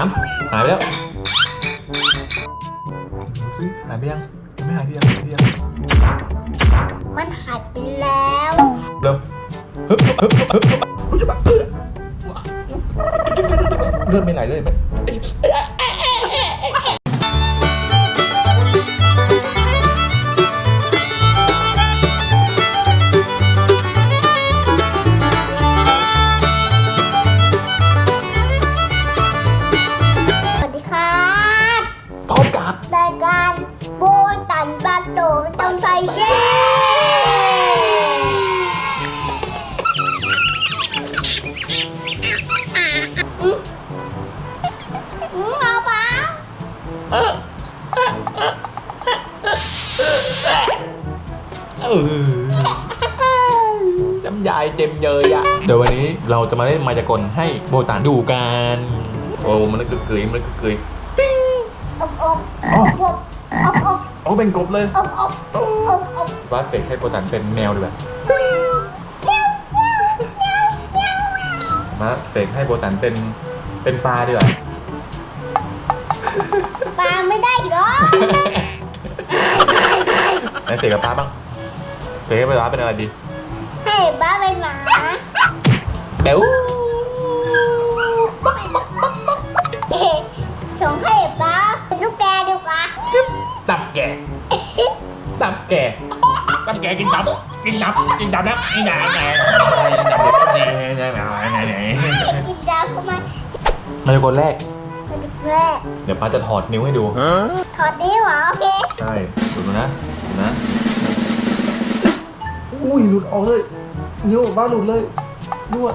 ามหายไปแล้วดูสิหายไปยังยังไม่หายดียังหายดียังมันหายไปแล้วเริ่มฮึบฮึบฮึบฮึบฮึบเลือดไม่ไหลเลยไหม เต็มเยยอะเดี๋ยววันนี้เราจะมาเล่นมายากลให้โบตานดูกันโอ้มันกึกกึยมันกึกกึยอบอบอบอบอบอบโอ้เป็นกบเลยอบอบอบอบว่าเฟกให้โบตานเป็นแมวดีกว่ามาเฟกให้โบตานเป็นเป็นปลาดีกว่าปลาไม่ได้หรอกไหนเฟกกับปลาบ้างเฟกกับปลาเป็นอะไรดี บ้าเป็นหมาเดี๋ยวเอ๊ะส่งให้บ้าเป็นลูกแกดีกว่าตับแก่ตับแก่ตับแก่กินตับกินตับกินตับนะกินตับไงไงไงไงไงไงกินดาวเข้ามามาจากคนแรกมันจะแรก เดี๋ยวป้าจะถอดนิ้วให้ดูถอดนิ้วเหรอโอเคใช่ดูนะดูนะอุ้ยหลุดออกเลย นิ้วบ้าหลุดเลยด้วย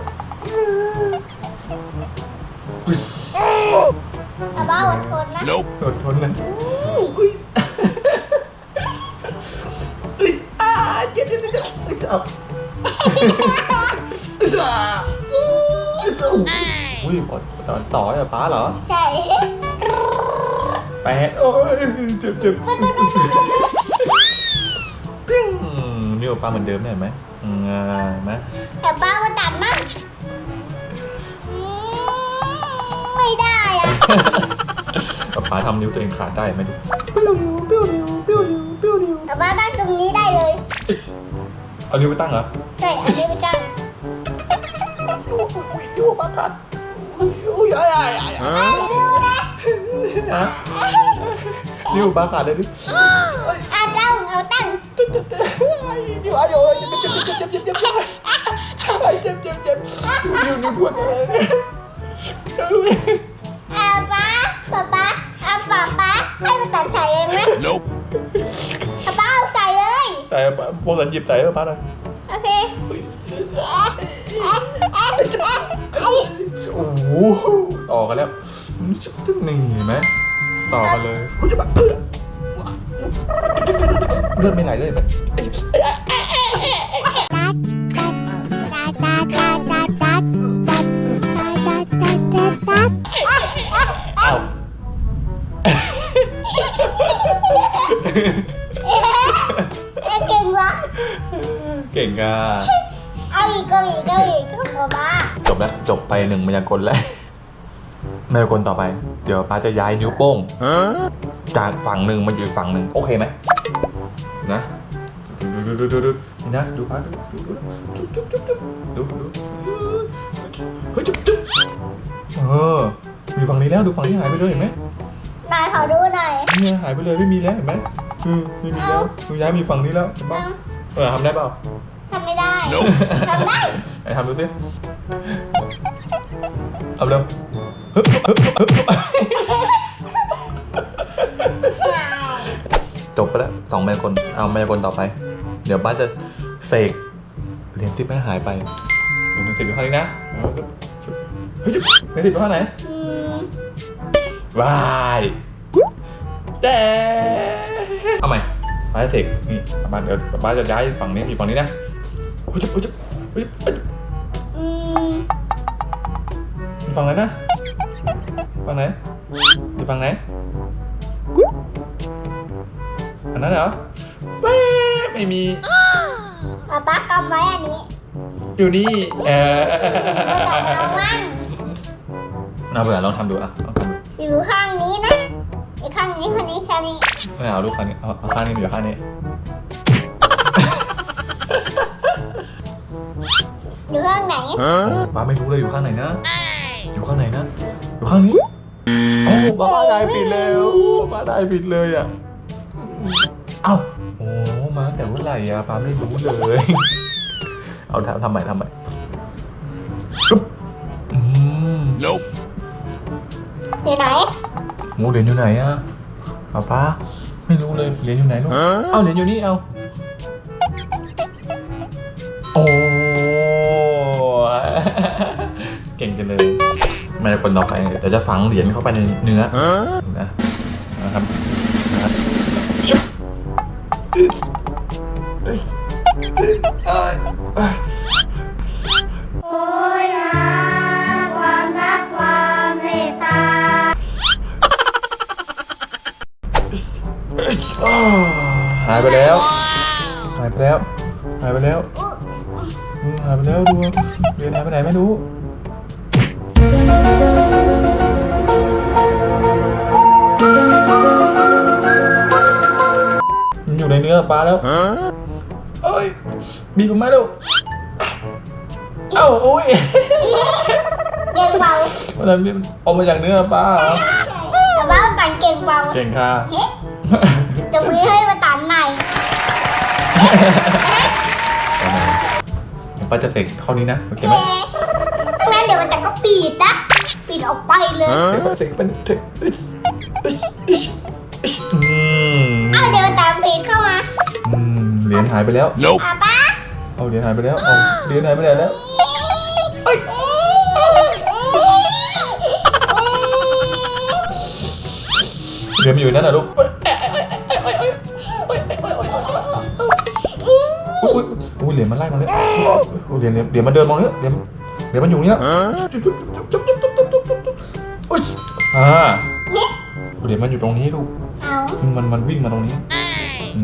เอาบ้าอดทนนะอดทนนะนี่อ่าเจ็บเจ็บเจ็บเจ็บเอาอุ้ยปอดตอนต่อให้ป้าเหรอ ใช่แปะโอ้ยเจ็บเจ็บปิ้ง นิ้วป้าเหมือนเดิมเนี่ยเห็นไหมอืมอ่าเห็นไหมแต่บ้ามาตัดมั่งอืมไม่ได้อะป๊าป๊าทำนิ้วตัวเองขาดได้ไหมดูเปี้ยวนิ้วเปี้ยวนิ้วเปี้ยวนิ้วเปี้ยวนิ้วแต่บ้าตั้งตรงนี้ได้เลยเอานิ้วไปตั้งเหรอใช่อันนี้ไม่จังยูปากัดอุ้ยอ้ายอ้ายอ้ายดูนะฮะนิ้วปากัดเลยดิ อาเจ้าเอาตั้งนิ้ว อ้ายโอ้ยเจ็บเจ็บเจ็บเจ็บเจ็บเจ็บเจ็บเจ็บเจ็บนิ้วนิ้วปวดเลยอาป้าป๊าป๊าอาป้าป๊าให้มาตัดใส่เองไหม Nope. อาป้าเอาใส่เลยใส่โมสันหยิบใส่ให้ป้าหน่อยโอเคโอ้โหต่อกันแล้วนี่เห็นไหมต่อกันเลย เลือดไม่ไหลเลยไหมอ้าวเอ๊ะเก่งวะเก่งอะเอาอีกก็อีกก็อีกก็ป๊าป๊าจบแล้วจบไปหนึ่งมายากลแล้วมายากลต่อไป เดี๋ยวป้าจะย้ายนิ้วโป้ง Huh? จากฝั่งหนึ่งมาอยู่อีกฝั่งหนึ่งโอเคไหมนะดูดูดูดูดูนี่ะดูดูดูดูจุ๊บจุ๊บจุ๊บจุ๊บดูดูเฮ้ยจุ๊บจุ๊บเอออยู่ฝั่งนี้แล้วดูฝั่งนี้หายไปเลยเห็นไหมนายขอดูหน่อยเนี่ยหายไปเลยไม่มีแล้วเห็นไหมอืมไม่มีแล้วหนูย้ายมาอยู่ฝั่งนี้แล้วเห็นปะเออทำได้เปล่าทำไม่ได้ทำได้ไหนทำดูสิเอาเร็วฮึบฮึบฮึบฮึบ จบไปแล้วสองมายากลเอามายากลต่อไป เดี๋ยวป้าจะเสกเหรียญสิบให้หายไปเหรียญสิบอยู่ข้างนี้นะเฮ้ยจุ๊บเหรียญสิบอยู่ข้างไหนอืมวายแต่เอาใหม่ป้าจะเสกนี่ป้าเดี๋ยวป้าจะย้ายฝั่งนี้อยู่ฝั่งนี้นะเฮ้ยจุ๊บเฮ้ยจุ๊บเฮ้ยเฮ้ยอืมอยู่ฝั่งไหนนะฝั่งไหนอยู่ฝั่งไหน อันนั้นเหรอแม่ไม่มี ป๊าป๊ากำไว้อันนี้อยู่นี่เออไม่ต้องเอามั่งเอาเผื่อลองทำดูอะลองทำดูอยู่ข้างนี้นะอีกข้างนี้ข้างนี้ข้างนี้ไม่เอาลูกข้างนี้เอาเอาข้างนี้เหลือข้างนี้อยู่ข้างไหนป้าไม่รู้เลยอยู่ข้างไหนนะ อยู่ข้างไหนนะ อยู่ข้างนี้โอ้ป้าได้ผิดแล้วป้าได้ผิดเลยอะ เอ้าโอ้มาตั้งแต่เมื่อไหร่อะป้าไม่รู้เลย เอาทำทำใหม่ทำใหม่ปึ๊บอืม Nope. อยู่ไหนหมูเหรียญอยู่ไหนอะป้าป้าไม่รู้เลยเหรียญอยู่ไหนลูกเอาเหรียญอยู่นี่เอาโอ้เก่งจังเลยไม่ได้คนต่อไปเดี๋ยวจะฝังเหรียญเข้าไปในเนื้อ Huh? นะนะครับนะครับ เอ้ยโอ้ยหาความรักความเมตตา อ้าวหายไปแล้ว หายไปแล้ว หายไปแล้วอืมหายไปแล้วดูเรียญหายไปไหนไม่รู้ มันอยู่ในเนื้อปลาแล้ว Huh? เอ้ยบีบออกมาแล้วเอ้าโอ้ยเก่งเบามันอะไรมันออกมาจากเนื้อปลาเหรอแต่ว่าตันเก่งเบาเก่งค่ะเฮ้จะมือให้มาตันหน่อยเดี๋ยวป้าจะเตะเข้านี้นะโอเคเฮ้ไหมดังนั้นเดี๋ยวมันตันก็ปีดนะปีดออกไปเลยเดี๋ยว Huh? ป้าเตะเป็นเตะ หรียญหายไปแล้ว Nope. ป้าป้าเอาเหรียญหายไปแล้ว เอาเหรียญหายไปไหนแล้ว เหรียญมันอยู่นั่นน่ะลูกเอ้ยอุ้ยอุ้ยเหรียญมันไล่มาเลยอุ้ยเหรียญเหรียญเหรียญมันเดินมองเนี่ยเหรียญเหรียญมันอยู่เนี่ย Huh? จุ๊บจุ๊บจุ๊บจุ๊บจุ๊บจุ๊บจุ๊บจุ๊บจุ๊บอุ๊ยอ่าเหรียญมันอยู่ตรงนี้ลูก เอา มันมันวิ่งมาตรงนี้อื ม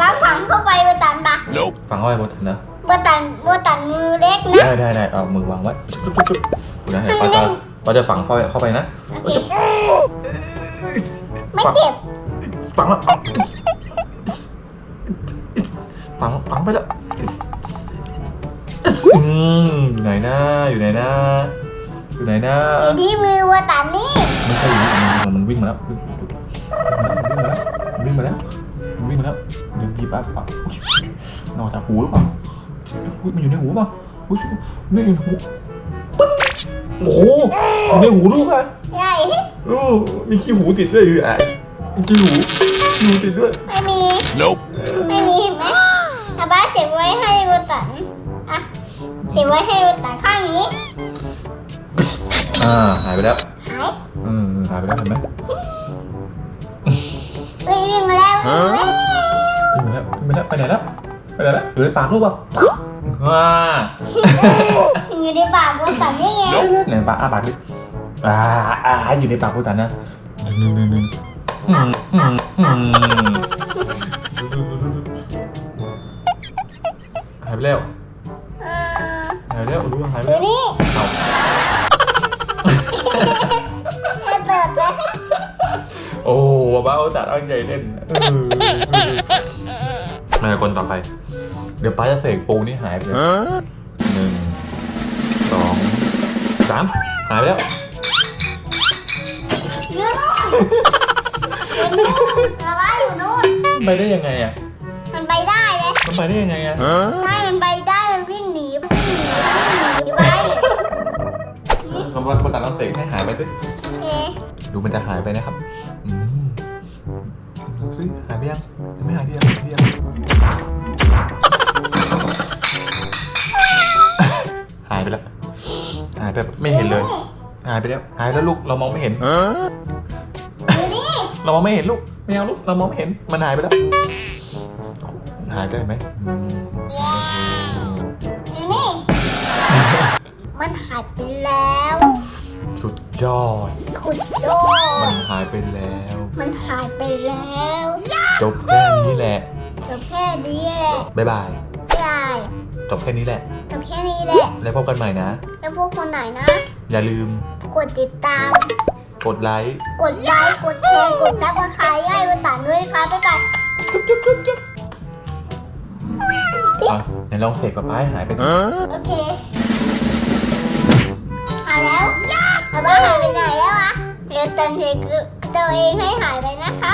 ว่าฝังเข้าไปมาตันปะ Nope. ฟังเอาไว้บนนะมาตันมาตันมือเล็กนะ ได้ได้ได้เอามือวางไว้จุ๊บจุ๊บจุ๊บดูนะเดี๋ยวป้าจะป้าจะฝังเข้าไปเข้าไปนะโอเคไม่เจ็บ ฝังแล้วเอาฝังฝังไปแล้วอืมอยู่ไหนนะอยู่ไหนนะอยู่ไหนนะ อยู่ที่มือว่าตันนี่ ไม่ใช่อยู่นี่มันมันวิ่งมาแล้ววิ่งวิ่งมาแล้ววิ่งมาแล้ววิ่งมาแล้วเดี๋ยวบีบปั๊บปั๊บนอกจากหูหรือเปล่าอุ๊ยมันอยู่ในหูเปล่าอุ้ยนี่อยู่ในหูปึ๊ดโอ้โหในหูลูกอะใช่โอ้มีขี้หูติดด้วยอะมีขี้หูขี้หูติดด้วยไม่มี Nope. ไม่มีเห็นไหมอาบ้าเสียบไว้ให้วตันอะเสียบไว้ให้วตันข้างนี้ อ่าหายไปแล้วายอืมหายไปแล้วเห็นไหมเฮ้ยวิ่งมาแล้ววิ่งมาแล้ววิ่งมาแล้ววิ่งมาแล้วไปไหนแล้วไปไหนแล้วอยู่ในปากลูกเปล่าอ่าอยู่ในปากวตันนี่ไงในปากอ้าปากดิอ่าอ่าอยู่ในปากพูดตันนะหนึ่งหนึ่งหนึ่งอืมอืมอืมหายไปแล้วเออหายไปแล้วรู้ว่าหายไปดูแล้ว โอ้บ้าเอาจัดเอาใจเล่นเออมาคนต่อไป เดี๋ยวป้าจะเสกปูนี่หายไปเลย Huh? หนึ่งสองสามหายไปแล้วอยู่นู่นอยู่นู่นอาบ้าอยู่นู่นไปได้ยังไงอะมันไปได้เลยมันไปได้ยังไงอะ Huh? ใช่มันไปได้ มันวิ่งหนีมันวิ่งหนีมันวิ่งหนีไปลองคนตัดลองเสกให้หายไปสิโอเค ดูมันจะหายไปนะครับดูสิหายไปยังไม่หายดียังหายดียังหายไปแล้วหายไปไม่เห็นเลย หายไปแล้วหายแล้วลูกเรามองไม่เห็นเรามองไม่เห็นลูกไม่เอาลูกเรามองไม่เห็นมันหายไปแล้ว หายได้ไหมมันหายไปแล้ว ยอด ขุดโยอมัดนหายไปแล้ว มันหายไปแล้วจบแค่นี้แหละ จบแค่นี้แหละบ๊ายบายได้จจบแค่นี้แหละ จบแค่นี้แหละ แล้วพบกันใหม่นะ แล้วพวกคนไหนนะ อย่าลืม กดติดตาม กดไลค์ กดไลค์ กดแชร์ กดซับสไครต์ให้วันตันด้วยนะคะบ๊ายบายจุ๊บจุ๊บจุ๊บจุ๊บอะไหนลองเสกป๊าป๊าให้หายไปดิโอเค ว่าหายไปไหนแล้วอะเดี๋ยวตันเสกตัวเองให้หายไปนะคะ